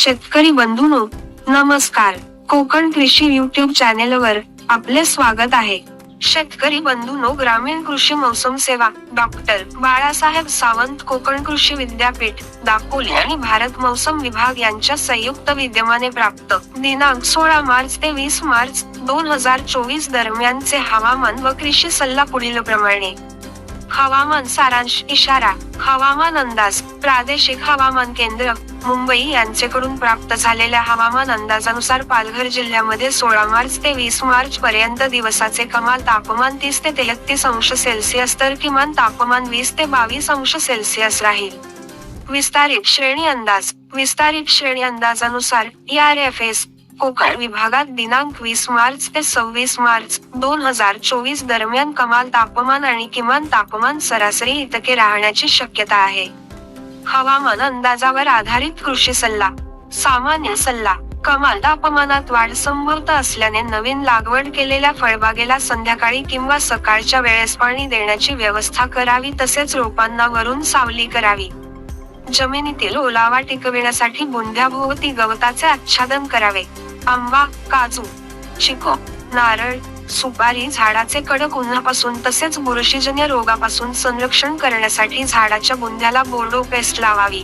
शेतकरी बंधूनो नमस्कार. कोकण कृषी युट्यूब चॅनेलवर आपले स्वागत आहे. शेतकरी बंधूनो ग्रामीण कृषी मौसम सेवा डॉक्टर बाळासाहेब सावंत कोकण कृषी विद्यापीठ दापोली आणि भारत मौसम विभाग यांच्या संयुक्त विद्यमाने प्राप्त दिनांक सोळा मार्च ते वीस मार्च दोन हजार चोवीस दरम्यानचे हवामान व कृषी सल्ला पुढील प्रमाणे हवामान सारांश इशारा. हवामान अंदाज. प्रादेशिक हवामान केंद्र. मुंबई यांचेकडून प्राप्त झालेल्या हवामान अंदाजानुसार पालघर जिल्ह्यामध्ये सोळा मार्च ते वीस मार्च पर्यंत दिवसाचे कमाल तापमान तीस ते तेहतीस अंश सेल्सिअस तर किमान तापमान वीस ते बावीस अंश सेल्सिअस राहील. विस्तारित श्रेणी अंदाज. विस्तारित श्रेणी अंदाजानुसार एफ एस कोकण विभागात दिनांक वीस मार्च ते सव्वीस मार्च दोन हजार चोवीस दरम्यान कमाल तापमान आणि किमान तापमान सरासरी इतके राहण्याची शक्यता आहे. हवामान अंदाजावर आधारित कृषी सल्ला सामान्य सल्ला कमाल तापमानात वाढ संभवत असल्याने नवीन लागवड केलेल्या फळबागेला संध्याकाळी किंवा सकाळच्या वेळेस पाणी देण्याची व्यवस्था करावी तसेच रोपांना वरून सावली करावी. जमिनीतील ओलावा टिकविण्यासाठी बुंध्याभोवती गवताचे आच्छादन करावे. आंबा काजू चिको नारळ सुपारी झाडाचे कडक उन्हापासून तसेच बुरशीजन्य रोगापासून संरक्षण करण्यासाठी झाडाच्या बुंद्याला बोर्डो पेस्ट लावावी.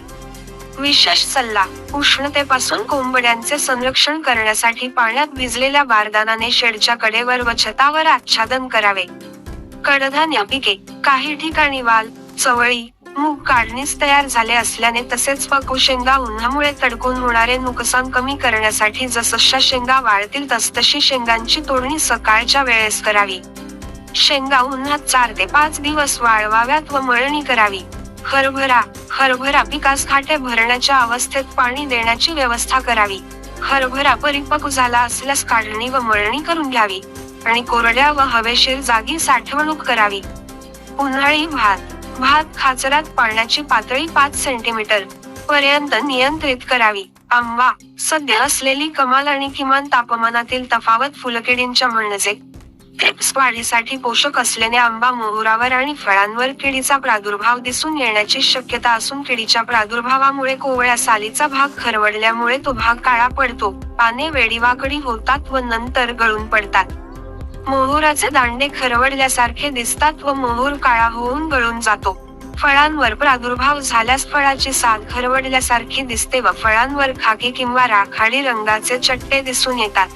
विशेष सल्ला उष्णतेपासून कोंबड्यांचे संरक्षण करण्यासाठी पाण्यात भिजलेल्या बारदानाने शेडच्या कडेवर व छतावर आच्छादन करावे. कडधान्य पिके काही ठिकाणी वाल चवळी मूग काढणीस तयार झाले असल्याने तसेच पकू शेंगा उन्हामुळे तडकून होणारे नुकसान कमी करण्यासाठी जसशा शेंगा वाळतील तसतशी शेंगांची तोडणी सकाळच्या वेळेस करावी. शेंगा उन्हात चार ते पाच दिवस वाळवाव्यात व मळणी करावी. हरभरा हरभरा पिकास खाटे भरण्याच्या अवस्थेत पाणी देण्याची व्यवस्था करावी. हरभरा परिपक्व झाला असल्यास काढणी व मळणी करून घ्यावी आणि कोरड्या व हवेशीर जागी साठवणूक करावी. उन्हाळी भात भात खाचरात पाण्याची पातळी पाच सेंटीमीटर पर्यंत नियंत्रित करावी. आंबा सध्या असलेली कमाल आणि किमान तापमानातील तफावत फुलकिडींच्या म्हणजे वाढीसाठी पोषक असल्याने आंबा मोहरावर आणि फळांवर किडीचा प्रादुर्भाव दिसून येण्याची शक्यता असून किडीच्या प्रादुर्भावामुळे कोवळ्या सालीचा भाग खरवडल्यामुळे तो भाग काळा पडतो. पाने वेडीवाकडी होतात व नंतर गळून पडतात. मोहोराचे दांडे खरवडल्यासारखे दिसतात व मोहोर काळा होऊन गळून जातो. फळांवर प्रादुर्भाव झाल्यास फळाची साल खरवडल्यासारखी दिसते व फळांवर खाकी किंवा राखाडी रंगाचे चट्टे दिसून येतात.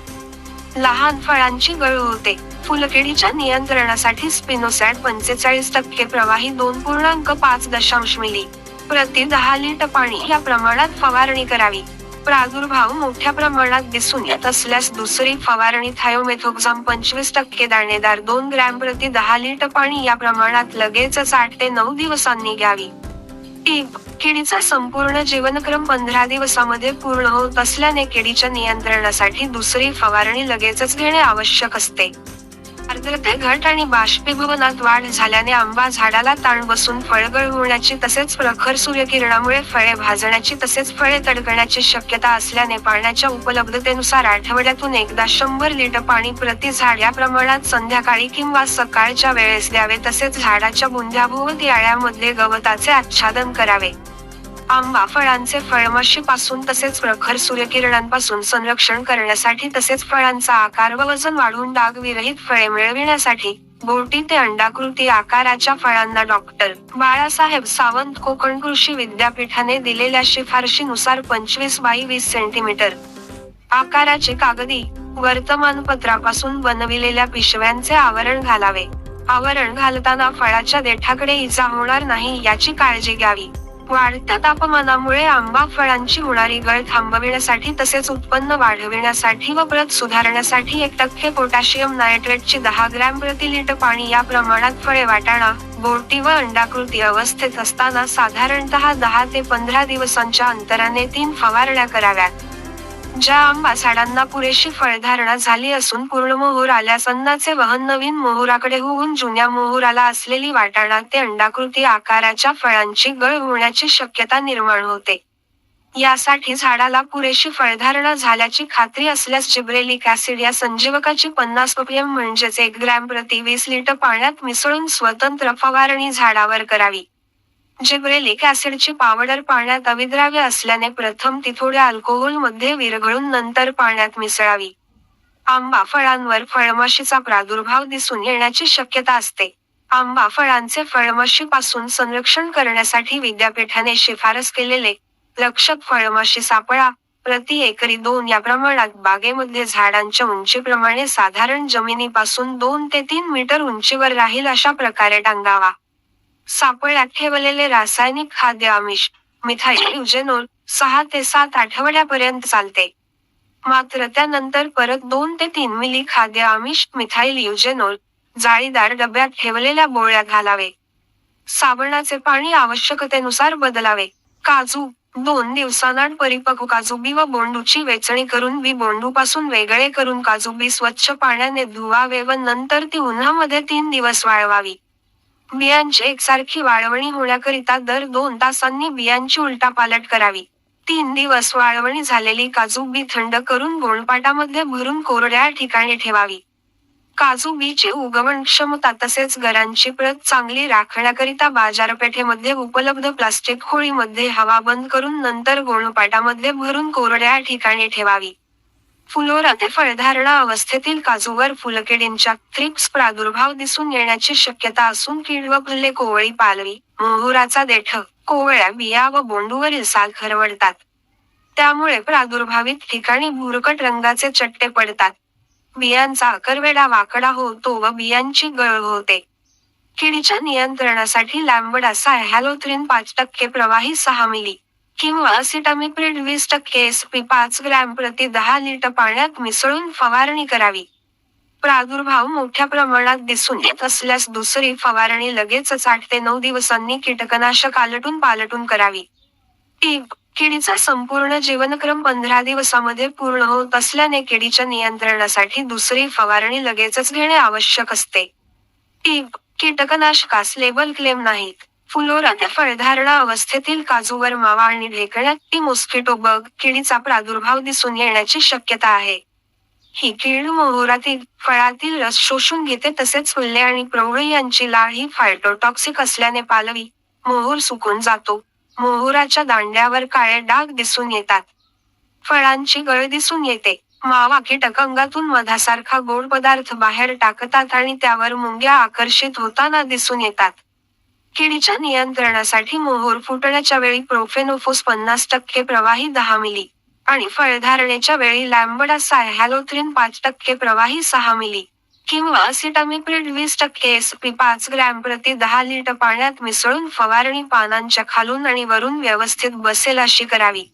लहान फळांची गळू होते फुलकिडीच्या नियंत्रणासाठी स्पिनोसॅट पंचेचाळीस टक्के प्रवाही दोन पूर्णांक पाच दशांश मिली. प्रति दहा लिटर पाणी या प्रमाणात फवारणी करावी. प्रादुर्भाव मोठ्या प्रमाणात दिसून येत असल्यास दुसरी फवारणी थायोमेथोक्झाम पंचवीस टक्के दाणेदार दोन ग्रॅम प्रति दहा लिटर पाणी या प्रमाणात लगेचच आठ ते नऊ दिवसांनी घ्यावी. टीप किडीचा संपूर्ण जीवनक्रम पंधरा दिवसामध्ये पूर्ण होत असल्याने किडीच्या नियंत्रणासाठी दुसरी फवारणी लगेचच घेणे आवश्यक असते. आर्द्रते घट आणि बाष्पीभवनात वाढ झाल्याने आंबा झाडाला ताण बसून फळगळ होण्याची तसेच प्रखर सूर्यकिरणामुळे फळे भाजण्याची तसेच फळे तडकण्याची शक्यता असल्याने पाण्याच्या उपलब्धतेनुसार आठवड्यातून एकदा शंभर लिटर पाणी प्रति झाड या प्रमाणात संध्याकाळी किंवा सकाळच्या वेळेस द्यावे तसेच झाडाच्या बुंध्याभोवती आळ्यामधले गवताचे आच्छादन करावे. आंबा फळांचे फळमाशी पासून तसेच प्रखर सूर्यकिरणांपासून संरक्षण करण्यासाठी तसेच फळांचा आकार व वजन वाढवून डाग विरहित फळे मिळविण्यासाठी बोटी ते अंडाकृती आकाराच्या फळांना डॉक्टर बाळासाहेब सावंत कोकण कृषी विद्यापीठाने दिलेल्या शिफारशीनुसार पंचवीस बाय वीस सेंटीमीटर आकाराचे कागदी वर्तमानपत्रापासून बनविलेल्या पिशव्यांचे आवरण घालावे. आवरण घालताना फळाच्या देठाकडे इजा होणार नाही याची काळजी घ्यावी. वाढत्या तापमानामुळे आंबा फळांची होणारी गळ थांबविण्यासाठी तसेच उत्पन्न वाढविण्यासाठी व प्रत सुधारण्यासाठी एक टक्के पोटॅशियम नायट्रेटची दहा ग्रॅम प्रति लिटर पाणी या प्रमाणात फळे वाटाणा बोटी व अंडाकृती अवस्थेत असताना साधारणतः दहा ते पंधरा दिवसांच्या अंतराने तीन फवारण्या कराव्यात. ज्या आंबा झाडांना पुरेशी फळधारणा झाली असून पूर्ण मोहोर आल्यास अन्नाचे वहन नवीन मोहोराकडे होऊन जुन्या मोहोराला असलेली वाटाणा ते अंडाकृती आकाराच्या फळांची गळ होण्याची शक्यता निर्माण होते. यासाठी झाडाला पुरेशी फळधारणा झाल्याची खात्री असल्यास जिब्रेलिक ऍसिड या संजीवकाची पन्नास पीएम म्हणजेच एक ग्रॅम प्रति वीस लिटर पाण्यात मिसळून स्वतंत्र फवारणी झाडावर करावी. जिब्रेलिक ऍसिडची पावडर पाण्यात अविद्राव्य असल्याने प्रथम ती थोड्या अल्कोहोलमध्ये विरघळून नंतर पाण्यात मिसळावी. आंबा फळांवर फळमाशीचा प्रादुर्भाव दिसून येण्याची शक्यता असते. आंबा फळांचे फळमाशीपासून संरक्षण करण्यासाठी विद्यापीठाने शिफारस केलेले रक्षक फळमाशी सापळा प्रति एकरी दोन या प्रमाणात बागेमध्ये झाडांच्या उंचीप्रमाणे साधारण जमिनीपासून दोन ते तीन मीटर उंचीवर राहील अशा प्रकारे टांगावा. सापळ्यात ठेवलेले रासायनिक खाद्य आमिष. मिथाईल युजेनोल सहा ते सात आठवड्यापर्यंत चालते. मात्र त्यानंतर परत दोन ते तीन मिली खाद्य आमिष मिथाईल युजेनोल जाळीदार डब्यात ठेवलेल्या बोळ्यात घालावे. साबणाचे पाणी आवश्यकतेनुसार बदलावे. काजू दोन दिवसांआड परिपक्व काजू बी व बोंडूची वेचणी करून बी बोंडूपासून वेगळे करून काजू बी स्वच्छ पाण्याने धुवावे व नंतर ती उन्हामध्ये तीन दिवस वाळवावी. बियांची एकसारखी वाळवणी होण्याकरिता दर दोन तासांनी बियांची उलटापालट करावी. तीन दिवस वाळवणी झालेली काजू बी थंड करून गोणपाटामध्ये भरून कोरड्या ठिकाणी ठेवावी. काजू बीची उगवण क्षमता तसेच गरांची प्रत चांगली राखण्याकरिता बाजारपेठेमध्ये उपलब्ध प्लास्टिक होळीमध्ये हवा बंद करून नंतर गोणपाटामध्ये भरून कोरड्या ठिकाणी ठेवावी. फुलोरा ते फळधारणा अवस्थेतील काजूवर फुलकिडींच्या थ्रिप्स प्रादुर्भाव दिसून येण्याची शक्यता असून कीड व भल्ले कोवळी पालवी मोहुराचा देठ कोवळ्या बिया व बोंडूवरील साल खरवडतात त्यामुळे प्रादुर्भावित ठिकाणी भुरकट रंगाचे चट्टे पडतात. बियांचा आकरवेडा वाकडा होतो व बियांची गळ होते. किडीच्या नियंत्रणासाठी लॅम्बडासा हॅलोथ्रिन पाच टक्के प्रवाही सहा मिली. किंवा सिटामिप्रिड वीस टक्के एस पी पाच ग्रॅम प्रति दहा लिटर पाण्यात मिसळून फवारणी करावी. प्रादुर्भाव मोठ्या प्रमाणात दिसून येत असल्यास दुसरी फवारणी लगेचच आठ ते नऊ दिवसांनी कीटकनाशक आलटून पालटून करावी. टीप किडीचा संपूर्ण जीवनक्रम पंधरा दिवसामध्ये पूर्ण होत असल्याने किडीच्या नियंत्रणासाठी दुसरी फवारणी लगेचच घेणे आवश्यक असते. टीप कीटकनाशकास लेबल क्लेम नाहीत. फुलोरा ते फळधारणा अवस्थेतील काजूवर मावा आणि ढेकळ्यात ती मॉस्किटो बग किडीचा प्रादुर्भाव दिसून येण्याची शक्यता आहे. ही कीड मोहोरातील फळातील रस शोषून घेते तसेच फुल्ले आणि प्रौढ यांची लाळ ही फायटोटॉक्सिक असल्याने पालवी मोहोर सुकून जातो. मोहोराच्या दांड्यावर काळे डाग दिसून येतात. फळांची गळ दिसून येते. मावा कीटक अंगातून मधासारखा गोड पदार्थ बाहेर टाकतात आणि त्यावर मुंग्या आकर्षित होताना दिसून येतात. किडीच्या नियंत्रणासाठी मोहोर फुटण्याच्या वेळी प्रोफेनोफोस पन्नास टक्के प्रवाही दहा मिली. आणि फळधारणेच्या वेळी लॅम्बडा हॅलोथ्रिन पाच टक्के प्रवाही सहा मिली. किंवा सिटामिप्रिड वीस टक्के एस पी पाच ग्रॅम प्रति दहा लिटर पाण्यात मिसळून फवारणी पानांच्या खालून आणि वरून व्यवस्थित बसेल अशी करावी.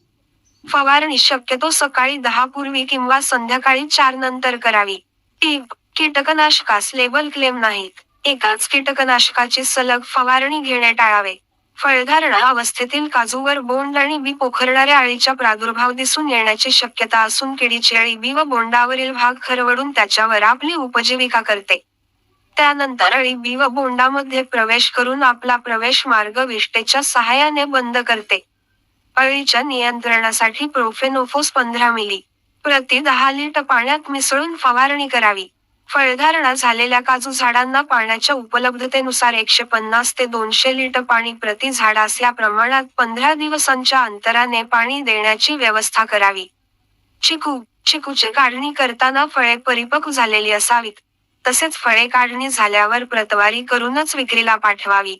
फवारणी शक्यतो सकाळी दहा पूर्वी किंवा संध्याकाळी चार नंतर करावी. टीप कीटकनाशकास लेबल क्लेम नाहीत. एकाच कीटकनाशकाची सलग फवारणी घेणे टाळावे. फळधारणा अवस्थेतील काजूवर बोंड आणि बी पोखरणाऱ्या अळीचा प्रादुर्भाव दिसून येण्याची शक्यता असून किडीची अळी बी व बोंडावरील भाग खरवडून त्याच्यावर आपली उपजीविका करते. त्यानंतर अळी बी व बोंडामध्ये प्रवेश करून आपला प्रवेश मार्ग विष्टेच्या सहाय्याने बंद करते. अळीच्या नियंत्रणासाठी प्रोफेनोफोस पंधरा मिली. प्रति दहा लिटर पाण्यात मिसळून फवारणी करावी. फळधारणा झालेल्या काजू झाडांना पाण्याच्या उपलब्धतेनुसार एकशे पन्नास ते दोनशे लिटर पाणी प्रति झाडास या प्रमाणात पंधरा दिवसांच्या अंतराने पाणी देण्याची व्यवस्था करावी. चिकू चिकूची काढणी करताना फळे परिपक्व झालेली असावीत. तसेच फळे काढणी झाल्यावर प्रतवारी करूनच विक्रीला पाठवावी.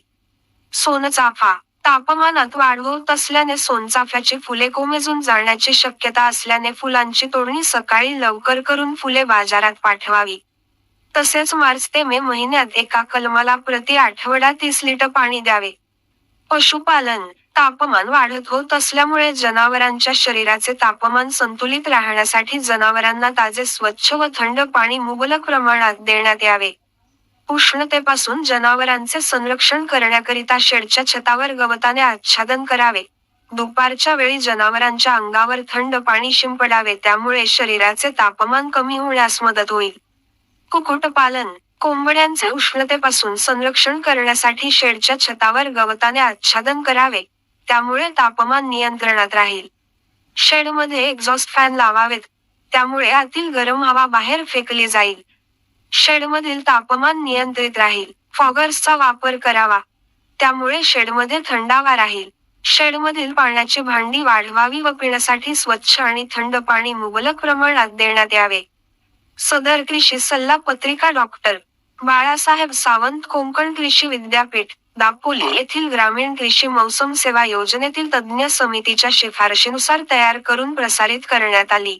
सोनचाफा तापमानात वाढ होत असल्याने सोनचाफ्याची फुले कोमेजून जाण्याची शक्यता असल्याने फुलांची तोडणी सकाळी लवकर करून फुले बाजारात पाठवावी. तसेच मार्च ते मे महिन्यात एका कलमाला प्रति आठवडा तीस लिटर पाणी द्यावे. पशुपालन तापमान वाढत होत असल्यामुळे जनावरांच्या शरीराचे तापमान संतुलित राहण्यासाठी जनावरांना ताजे स्वच्छ व थंड पाणी मुबलक प्रमाणात देण्यात यावे. उष्णतेपासून जनावरांचे संरक्षण करण्याकरिता शेडच्या छतावर गवताने आच्छादन करावे. दुपारच्या वेळी जनावरांच्या अंगावर थंड पाणी शिंपडावे त्यामुळे शरीराचे तापमान कमी होण्यास मदत होईल. कुक्कुटपालन कोंबड्यांचे उष्णतेपासून संरक्षण करण्यासाठी शेडच्या छतावर गवताने आच्छादन करावे त्यामुळे तापमान नियंत्रणात राहील शेडमध्ये एक्झॉस्ट फॅन लावावेत त्यामुळे आतील गरम हवा बाहेर फेकली जाईल. शेडमधील तापमान नियंत्रित राहील. फॉगर्सचा वापर करावा. त्यामुळे शेडमध्ये थंडावा राहील शेडमधील पाण्याची भांडी वाढवावी व पिण्यासाठी स्वच्छ आणि थंड पाणी मुबलक प्रमाणात देण्यात यावे सदर कृषी सल्ला पत्रिका डॉक्टर बाळासाहेब सावंत कोंकण कृषी विद्यापीठ दापोली येथील ग्रामीण कृषी मौसम सेवा योजनेतील तज्ज्ञ समितीच्या शिफारशीनुसार तयार करून प्रसारित करण्यात आली.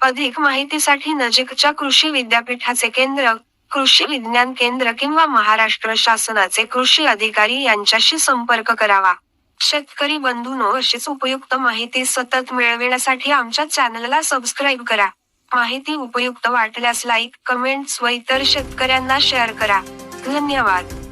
अधिक माहितीसाठी नजीकच्या कृषी विद्यापीठाचे केंद्र कृषी विज्ञान केंद्र किंवा महाराष्ट्र शासनाचे कृषी अधिकारी यांच्याशी संपर्क करावा. शेतकरी बंधूनो अशीच उपयुक्त माहिती सतत मिळविण्यासाठी आमच्या चॅनलला सबस्क्राईब करा. माहिती उपयुक्त वाटल्यास लाईक कमेंट्स व इतर शेतकऱ्यांना शेअर करा. धन्यवाद.